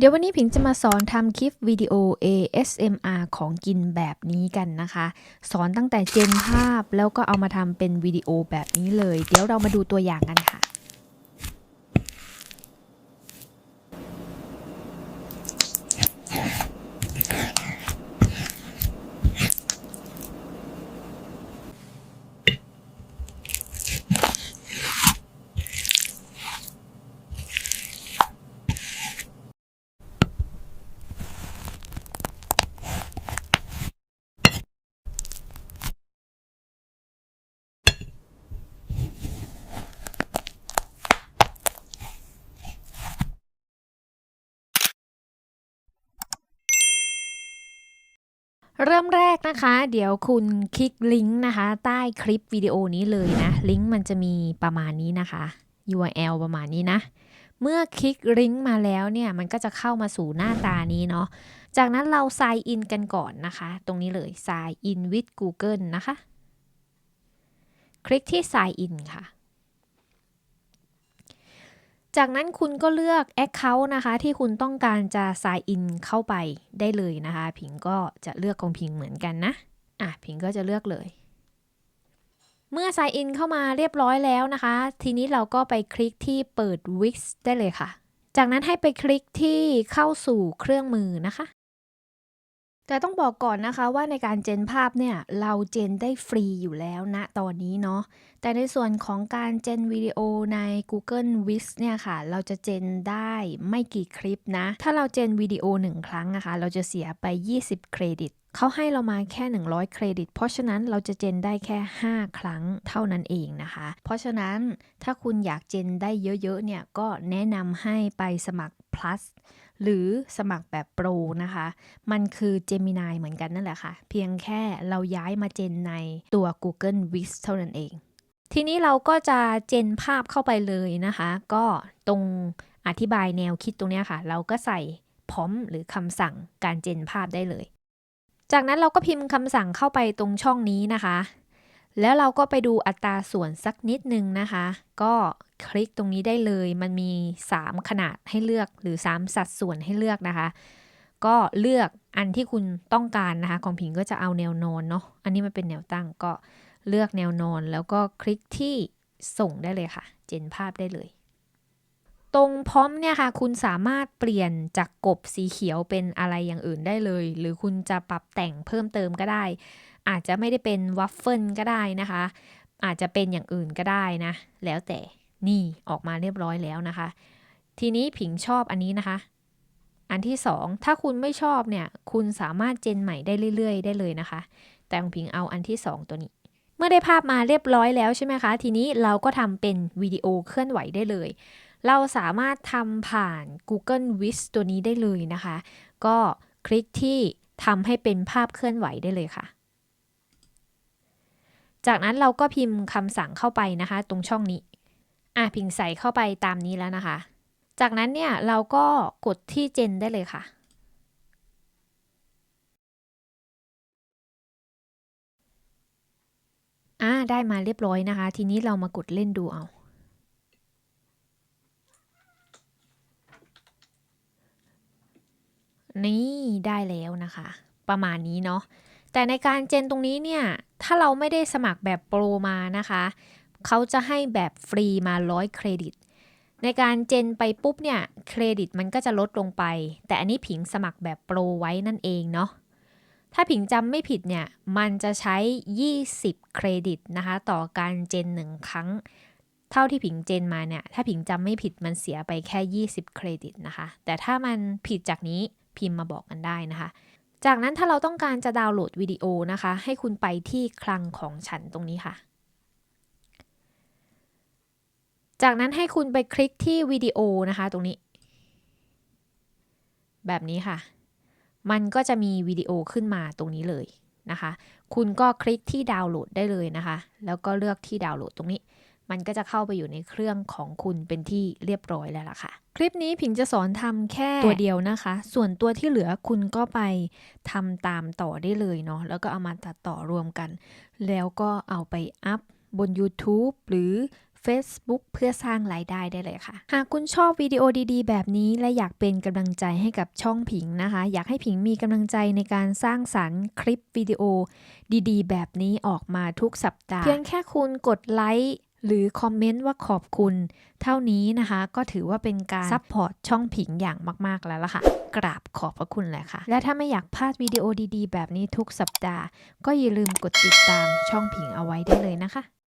เดี๋ยววันนี้ผิงจะมาสอนทำคลิปวิดีโอ ASMR ของกินแบบนี้กันนะคะ สอนตั้งแต่เจนภาพแล้วก็เอามาทำเป็นวิดีโอแบบนี้เลย เดี๋ยวเรามาดูตัวอย่างกันค่ะ เริ่มแรกนะคะ เดี๋ยวคุณคลิกลิงก์นะคะ ใต้คลิปวิดีโอนี้เลยนะ ลิงก์มันจะมีประมาณนี้นะคะ URL ประมาณนี้นะ เมื่อคลิกลิงก์มาแล้วเนี่ย มันก็จะเข้ามาสู่หน้าตานี้เนาะจากนั้นเรา sign in กันก่อนนะคะ ตรงนี้เลย sign in with Google นะคะ คลิกที่ sign in ค่ะ จากนั้นคุณก็เลือก Account นะคะ ที่คุณต้องการจะ sign in เข้าไปได้เลยนะคะ ผิงก็จะเลือกของผิงเหมือนกันนะ อะ ผิงก็จะเลือกเลย เมื่อ sign in เข้ามาเรียบร้อยแล้วนะคะ ทีนี้เราก็ไปคลิกที่เปิด Wix ได้เลยค่ะ จากนั้นให้ไปคลิกที่เข้าสู่เครื่องมือนะคะ แต่ต้องบอกก่อนนะคะว่าในการเจนภาพเนี่ย เราเจนได้ฟรีอยู่แล้วนะตอนนี้เนาะแต่ในส่วนของการเจนวิดีโอใน Google w i s เนี่ยค่ะ เราจะเจนได้ไม่กี่คลิปนะ ถ้าเราเจนวิดีโอ1ครั้งนะคะ เราจะเสียไป 20 เครดิตเขาให้เรามาแค่ 100 เครดิต เพราะฉะนั้นเราจะเจนได้แค่ 5 ครั้งเท่านั้นเองนะคะ เพราะฉะนั้นถ้าคุณอยากเจนได้เยอะๆเนี่ยก็แนะนำให้ไปสมัคร plus หรือสมัครแบบโปรนะคะ มันคือ Gemini เหมือนกันนั่นแหละค่ะ เพียงแค่เราย้ายมาเจนในตัว Google w i s เท่านั้นเอง ทีนี้เราก็จะเจนภาพเข้าไปเลยนะคะ ก็ตรงอธิบายแนวคิดตรงนี้ค่ะ เราก็ใส่พร้อมหรือคำสั่งการเจนภาพได้เลย จากนั้นเราก็พิมพ์คำสั่งเข้าไปตรงช่องนี้นะคะ แล้วเราก็ไปดูอัตราส่วนสักนิดนึงนะคะ ก็คลิกตรงนี้ได้เลย มันมี 3 ขนาดให้เลือกหรือ 3 สัดส่วนให้เลือกนะคะ ก็เลือกอันที่คุณต้องการนะคะ ของผิงก็จะเอาแนวนอนเนาะ อันนี้มันเป็นแนวตั้งก็เลือกแนวนอนแล้วก็คลิกที่ส่งได้เลยค่ะ เจนภาพได้เลย ตรงพร้อมเนี่ยค่ะ คุณสามารถเปลี่ยนจากกบสีเขียวเป็นอะไรอย่างอื่นได้เลย หรือคุณจะปรับแต่งเพิ่มเติมก็ได้ อาจจะไม่ได้เป็นวัฟเฟิลก็ได้นะคะ อาจจะเป็นอย่างอื่นก็ได้นะ แล้วแต่นี่ออกมาเรียบร้อยแล้วนะคะ ทีนี้ผิงชอบอันนี้นะคะ อันที่สองถ้าคุณไม่ชอบเนี่ย คุณสามารถเจนใหม่ได้เรื่อย ๆ ได้เลยนะคะ แต่ของผิงเอาอันที่สองตัวนี้เมื่อได้ภาพมาเรียบร้อยแล้วใช่ไหมคะ ทีนี้เราก็ทำเป็นวิดีโอเคลื่อนไหวได้เลย เราสามารถทำผ่าน Google w i s ตัวนี้ได้เลยนะคะ ก็คลิกที่ทำให้เป็นภาพเคลื่อนไหวได้เลยค่ะ จากนั้นเราก็พิมพ์คำสั่งเข้าไปนะคะ ตรงช่องนี้ อะพิงใส่เข้าไปตามนี้แล้วนะคะ จากนั้นเนี่ยเราก็กดที่เจนได้เลยค่ะ อ่าได้มาเรียบร้อยนะคะ ทีนี้เรามากดเล่นดูเอานี่ได้แล้วนะคะ ประมาณนี้เนาะ แต่ในการเจนตรงนี้เนี่ย ถ้าเราไม่ได้สมัครแบบโปรมานะคะ เขาจะให้แบบฟรีมา100เครดิต ในการเจนไปปุ๊บเนี่ยเครดิตมันก็จะลดลงไป แต่อันนี้ผิงสมัครแบบโปรไว้นั่นเองเนาะ ถ้าผิงจำไม่ผิดเนี่ย มันจะใช้ 20 เครดิตนะคะ ต่อการเจน1ครั้ง เท่าที่ผิงเจนมาเนี่ย ถ้าผิงจำไม่ผิดมันเสียไปแค่ 20 เครดิตนะคะ แต่ถ้ามันผิดจากนี้พิมพ์มาบอกกันได้นะคะ จากนั้นถ้าเราต้องการจะดาวน์โหลดวิดีโอนะคะ ให้คุณไปที่คลังของฉันตรงนี้ค่ะ จากนั้นให้คุณไปคลิกที่วิดีโอนะคะตรงนี้ แบบนี้ค่ะ มันก็จะมีวิดีโอขึ้นมาตรงนี้เลยนะคะ คุณก็คลิกที่ดาวน์โหลดได้เลยนะคะ แล้วก็เลือกที่ดาวน์โหลดตรงนี้ มันก็จะเข้าไปอยู่ในเครื่องของคุณเป็นที่เรียบร้อยแล้วล่ะค่ะ ลิปนี้ผิงจะสอนทำแค่ตัวเดียวนะคะ ส่วนตัวที่เหลือคุณก็ไปทำตามต่อได้เลยเนาะ แล้วก็เอามาตัดต่อรวมกัน แล้วก็เอาไปอัพบน YouTube หรือ Facebook เพื่อสร้างรายได้ได้เลยค่ะ หากคุณชอบวิดีโอดีๆ แบบนี้และอยากเป็นกำลังใจให้กับช่องผิงนะคะ อยากให้ผิงมีกำลังใจในการสร้างสรรค์คลิปวิดีโอดีๆ แบบนี้ออกมาทุกสัปดาห์ เพียงแค่คุณกดไลค์ หรือคอมเมนต์ว่าขอบคุณ เท่านี้นะคะ ก็ถือว่าเป็นการซัพพอร์ตช่องผิงอย่างมาก ๆ แล้วล่ะค่ะ กราบขอบพระคุณเลยค่ะ และถ้าไม่อยากพลาดวิดีโอดีๆ แบบนี้ทุกสัปดาห์ ก็อย่าลืมกดติดตามช่องผิงเอาไว้ได้เลยนะคะ